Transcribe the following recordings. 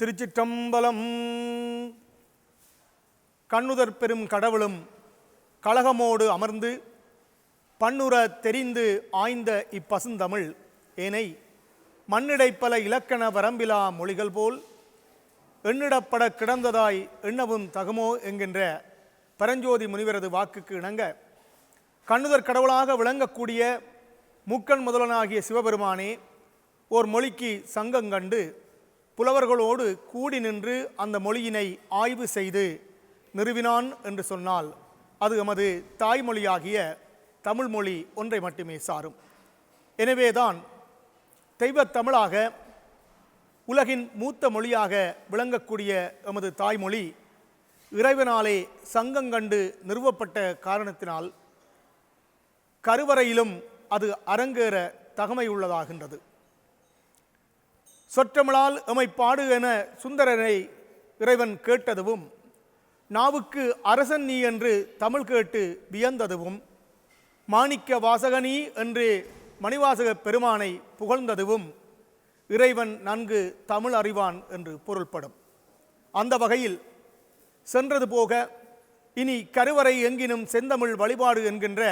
திருச்சிற்றம்பலம். கண்ணுதற் பெரும் கடவுளும் கழகமோடு அமர்ந்து பண்ணுற தெரிந்து ஆய்ந்த இப்பசுந்தமிழ் ஏனை மண்ணிடைப்பல இலக்கண வரம்பிலா மொழிகள் போல் எண்ணிடப்பட கிடந்ததாய் எண்ணவும் தகுமோ என்கின்ற பரஞ்சோதி முனிவரது வாக்குக்கு இணங்க கண்ணுதற் கடவுளாக விளங்கக்கூடிய முக்கண் முதலனாகிய சிவபெருமானே ஓர் மொழிக்கு சங்கங்கண்டு புலவர்களோடு கூடி நின்று அந்த மொழியினை ஆய்வு செய்து நிறுவினான் என்று சொன்னால் அது எமது தாய்மொழியாகிய தமிழ்மொழி ஒன்றை மட்டுமே சாரும். எனவேதான் தெய்வத் தமிழாக உலகின் மூத்த மொழியாக விளங்கக்கூடிய எமது தாய்மொழி இறைவனாலே சங்கங்கண்டு நிறுவப்பட்ட காரணத்தினால் கருவறையிலும் அது அரங்கேற தகமை உள்ளதாகின்றது சொற்றமிழால் எமை பாடு என சுந்தரனை இறைவன் கேட்டதுவும் நாவுக்கு அரசன் நீ என்று தமிழ் கேட்டு வியந்ததுவும் மாணிக்க வாசகனி என்று மணிவாசக பெருமானை புகழ்ந்ததுவும் இறைவன் நன்கு தமிழ் அறிவான் என்று பொருள்படும். அந்த வகையில் சென்றது போக இனி கருவறை எங்கினும் செந்தமிழ் வழிபாடு என்கின்ற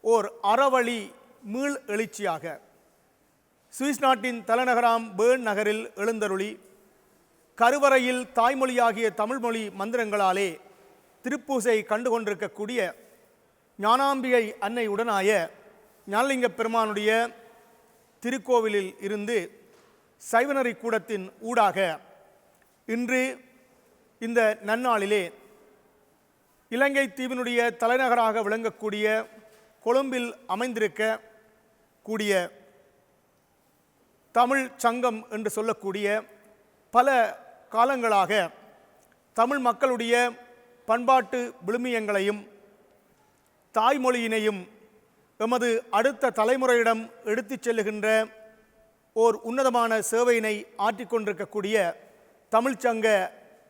ஓர் அறவழி மீள் எழுச்சியாக சுவிஸ் நாட்டின் தலைநகராம் பேர்ன் நகரில் எழுந்தருளி கருவறையில் தாய்மொழியாகிய தமிழ்மொழி மந்திரங்களாலே திருப்பூசை கண்டு கொண்டிருக்கக்கூடிய ஞானாம்பிகை அன்னை உடனாய ஞானலிங்க பெருமானுடைய திருக்கோவிலில் இருந்து சைவநறி கூடத்தின் ஊடாக இன்று இந்த நன்னாளிலே இலங்கை தீவினுடைய தலைநகராக விளங்கக்கூடிய கொழும்பில் அமைந்திருக்க கூடிய தமிழ் சங்கம் என்று சொல்லக்கூடிய பல காலங்களாக தமிழ் மக்களுடைய பண்பாட்டு விழுமியங்களையும் தாய்மொழியினையும் எமது அடுத்த தலைமுறையிடம் எடுத்துச் செல்லுகின்ற ஓர் உன்னதமான சேவையினை ஆற்றிக்கொண்டிருக்கக்கூடிய தமிழ்ச்சங்க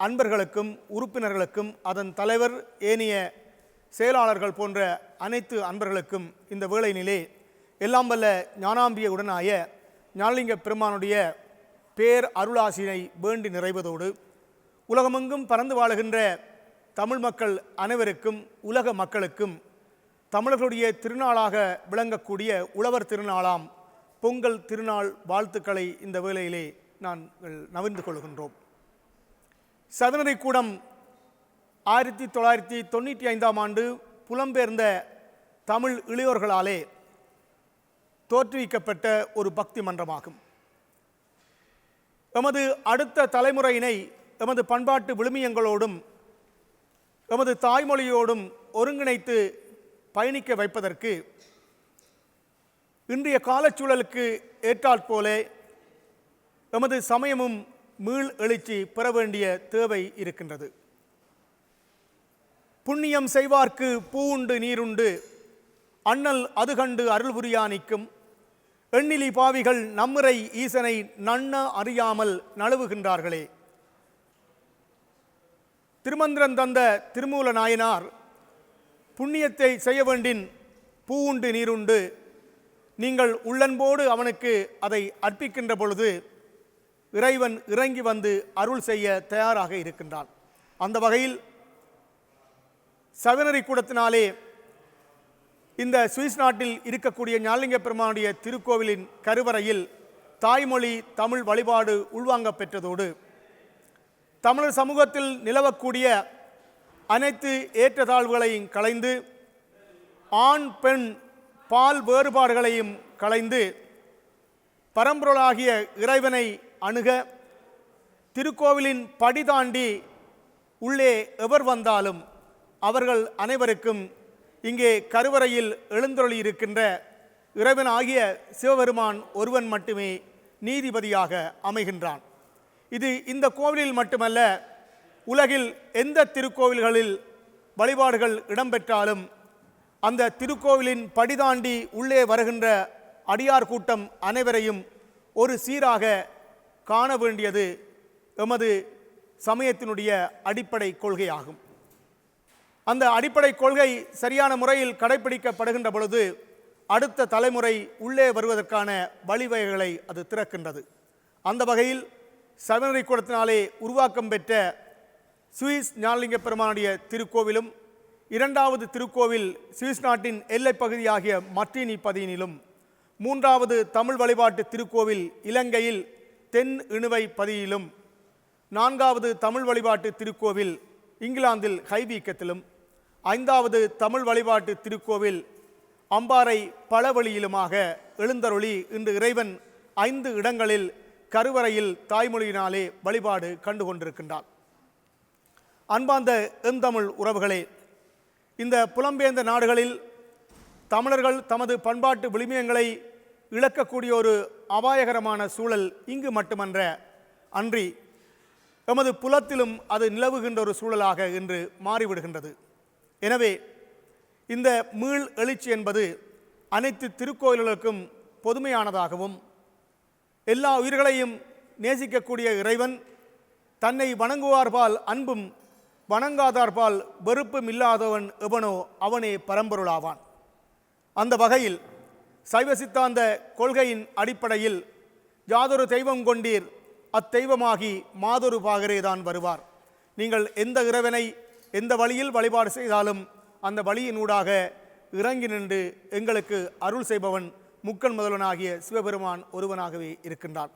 அன்பர்களுக்கும் உறுப்பினர்களுக்கும் அதன் தலைவர் ஏனைய செயலாளர்கள் போன்ற அனைத்து அன்பர்களுக்கும் இந்த வேளையினிலே எல்லாம் வல்ல ஞானாம்பிய உடனாய ஞானலிங்க பெருமானுடைய பேர் அருளாசினை வேண்டி நிறைவதோடு உலகமெங்கும் பறந்து வாழுகின்ற தமிழ் மக்கள் அனைவருக்கும் உலக மக்களுக்கும் தமிழர்களுடைய திருநாளாக விளங்கக்கூடிய உழவர் திருநாளாம் பொங்கல் திருநாள் வாழ்த்துக்களை இந்த வேளையிலே நாங்கள் நவிர்ந்து கொள்கின்றோம். சதனரை கூடம் ஆயிரத்தி தொள்ளாயிரத்தி தொண்ணூற்றி ஐந்தாம் ஆண்டு புலம்பெயர்ந்த தமிழ் இளையோர்களாலே தோற்றுவிக்கப்பட்ட ஒரு பக்தி மன்றமாகும். எமது அடுத்த தலைமுறையினை எமது பண்பாட்டு விழுமியங்களோடும் எமது தாய்மொழியோடும் ஒருங்கிணைத்து பயணிக்க வைப்பதற்கு இன்றைய காலச்சூழலுக்கு ஏற்றாற்போல எமது சமயமும் மீள் எழுச்சி பெற வேண்டிய தேவை இருக்கின்றது. புண்ணியம் செய்வார்க்கு பூவுண்டு நீருண்டு அண்ணல் அது கண்டு அருள் புரியானிக்கும் எண்ணிலி பாவிகள் நம்முறை ஈசனை நன்ன அறியாமல் நழுவுகின்றார்களே. திருமந்திரன் தந்த திருமூல நாயனார் புண்ணியத்தை செய்ய வேண்டின் பூவுண்டு நீருண்டு நீங்கள் உள்ளன்போடு அவனுக்கு அதை அர்ப்பிக்கின்ற பொழுது இறைவன் இறங்கி வந்து அருள் செய்ய தயாராக இருக்கின்றான். அந்த வகையில் சவினரி கூடத்தினாலே இந்த சுவிஸ் நாட்டில் இருக்கக்கூடிய ஞாலிங்க பெருமானுடைய திருக்கோவிலின் கருவறையில் தாய்மொழி தமிழ் வழிபாடு உள்வாங்க பெற்றதோடு தமிழர் சமூகத்தில் நிலவக்கூடிய அனைத்து ஏற்றத்தாழ்வுகளையும் களைந்து ஆண் பெண் பால் வேறுபாடுகளையும் களைந்து பரம்பொருளாகிய இறைவனை அணுக திருக்கோவிலின் படி தாண்டி உள்ளே எவர் வந்தாலும் அவர்கள் அனைவருக்கும் இங்கே கருவறையில் எழுந்தருளி இருக்கின்ற இறைவன் ஆகிய சிவபெருமான் ஒருவன் மட்டுமே நீதிபதியாக அமைகின்றான். இது இந்த கோவிலில் மட்டுமல்ல உலகில் எந்த திருக்கோவில்களில் வழிபாடுகள் இடம்பெற்றாலும் அந்த திருக்கோவிலின் படிதாண்டி உள்ளே வருகின்ற அடியார் கூட்டம் அனைவரையும் ஒரு சீராக காண வேண்டியது எமது சமயத்தினுடைய அடிப்படை கொள்கையாகும். அந்த அடிப்படை கொள்கை சரியான முறையில் கடைபிடிக்கப்படுகின்ற பொழுது அடுத்த தலைமுறை உள்ளே வருவதற்கான வழிவகைகளை அது திறக்கின்றது. அந்த வகையில் சபரிமலை குளத்தினாலே உருவாக்கம் பெற்ற சுவிஸ் ஞானலிங்க பெருமானுடைய திருக்கோவிலும் இரண்டாவது திருக்கோவில் சுவிஸ் நாட்டின் எல்லைப் பகுதியாகிய மற்றினி பதியினிலும் மூன்றாவது தமிழ் வழிபாட்டு திருக்கோவில் இலங்கையில் தென் இணுவை பதியிலும் நான்காவது தமிழ் வழிபாட்டு திருக்கோவில் இங்கிலாந்தில் ஹைவீக்கத்திலும் ஐந்தாவது தமிழ் வழிபாட்டு திருக்கோவில் அம்பாறை பல வழியிலுமாக எழுந்தருளி இன்று இறைவன் ஐந்து இடங்களில் கருவறையில் தாய்மொழியினாலே வழிபாடு கண்டு கொண்டிருக்கின்றார் அன்பார்ந்த எந்தமிழ் உறவுகளே இந்த புலம்பெயர்ந்த நாடுகளில் தமிழர்கள் தமது பண்பாட்டு விளிமியங்களை இழக்கக்கூடிய ஒரு அபாயகரமான சூழல் இங்கு மட்டுமன்ற அன்றி எமது புலத்திலும் அது நிலவுகின்ற ஒரு சூழலாக இன்று மாறிவிடுகின்றது. எனவே இந்த மீள் எழுச்சி என்பது அனைத்து திருக்கோயில்களுக்கும் பொதுமையானதாகவும் எல்லா உயிர்களையும் நேசிக்கக்கூடிய இறைவன் தன்னை வணங்குவார்பால் அன்பும் வணங்காதார்பால் வெறுப்பும் இல்லாதவன் எவனோ அவனே பரம்பொருளாவான். அந்த வகையில் சைவ சித்தாந்த கொள்கையின் அடிப்படையில் யாதொரு தெய்வம் கொண்டீர் அத்தெய்வமாகி மாதொரு பாகரே தான் வருவார். நீங்கள் எந்த இறைவனை எந்த வழியில் வழிபாடு செய்தாலும் அந்த வழியினூடாக இறங்கி நின்று எங்களுக்கு அருள் செய்பவன் முக்கன் முதல்வனாகிய சிவபெருமான் ஒருவனாகவே இருக்கின்றான்.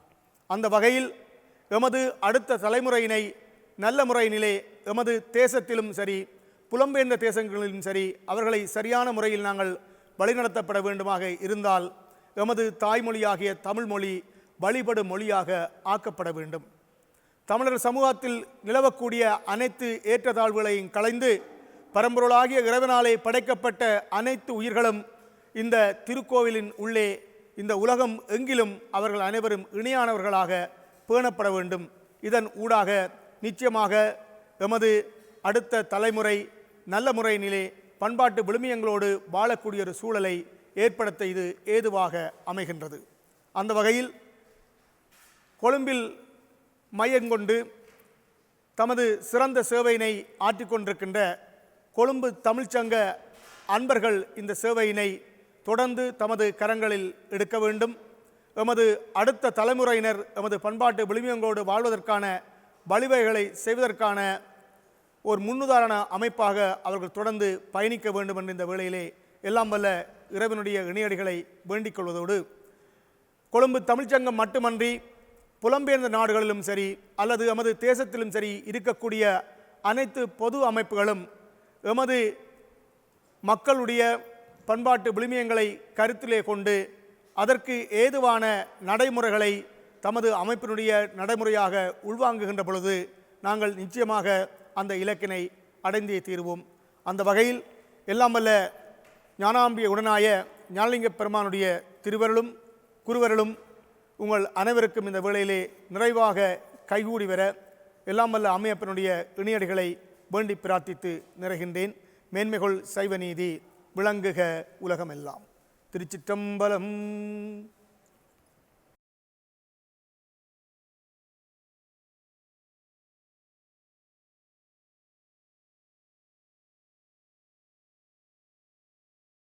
அந்த வகையில் எமது அடுத்த தலைமுறையினை நல்ல முறையினிலே எமது தேசத்திலும் சரி புலம்பெயர்ந்த தேசங்களிலும் சரி அவர்களை சரியான முறையில் நாங்கள் வழிநடத்தப்பட வேண்டுமாக இருந்தால் எமது தாய்மொழியாகிய தமிழ் மொழி வழிபடும் மொழியாக ஆக்கப்பட வேண்டும். தமிழர் சமூகத்தில் நிலவக்கூடிய அனைத்து ஏற்றத்தாழ்வுகளையும் களைந்து பரம்பொருளாகிய இறைவனாலே படைக்கப்பட்ட அனைத்து உயிர்களும் இந்த திருக்கோவிலின் உள்ளே இந்த உலகம் எங்கிலும் அவர்கள் அனைவரும் இணையானவர்களாக பேணப்பட வேண்டும். இதன் ஊடாக நிச்சயமாக எமது அடுத்த தலைமுறை நல்ல முறையினிலே பண்பாட்டு விழுமியங்களோடு வாழக்கூடிய ஒரு சூழலை ஏற்படுத்த இது ஏதுவாக அமைகின்றது. அந்த வகையில் கொழும்பில் மையங்கொண்டு தமது சிறந்த சேவையினை ஆற்றிக்கொண்டிருக்கின்ற கொழும்பு தமிழ்ச்சங்க அன்பர்கள் இந்த சேவையினை தொடர்ந்து தமது கரங்களில் எடுக்க வேண்டும். எமது அடுத்த தலைமுறையினர் எமது பண்பாட்டு விழுமியங்களோடு வாழ்வதற்கான வழிவகைகளை செய்வதற்கான ஒரு முன்னுதாரண அமைப்பாக அவர்கள் தொடர்ந்து பயணிக்க வேண்டும் என்ற இந்த வேளையிலே எல்லாம் வல்ல இறைவனுடைய இணையடிகளை வேண்டிக் கொள்வதோடு கொழும்பு தமிழ்ச்சங்கம் மட்டுமன்றி புலம்பெயர்ந்த நாடுகளிலும் சரி அல்லது எமது தேசத்திலும் சரி இருக்கக்கூடிய அனைத்து பொது அமைப்புகளும் எமது மக்களுடைய பண்பாட்டு விழுமியங்களை கருத்திலே கொண்டு அதற்கு ஏதுவான நடைமுறைகளை தமது அமைப்பினுடைய நடைமுறையாக உள்வாங்குகின்ற பொழுது நாங்கள் நிச்சயமாக அந்த இலக்கினை அடைந்தே தீருவோம். அந்த வகையில் எல்லாம் வல்ல ஞானாம்பிய உடனாய ஞானலிங்க பெருமானுடைய திருவருளும் குருவருளும் உங்கள் அனைவருக்கும் இந்த வேளையிலே நிறைவாக கைகூடி வர எல்லாம் வல்ல அம்மையப்பனுடைய இணையடிகளை வேண்டி பிரார்த்தித்து நிறைகின்றேன். மேன்மைகொள் சைவ நீதி விளங்குக உலகமெல்லாம். திருச்சிற்றம்பலம்.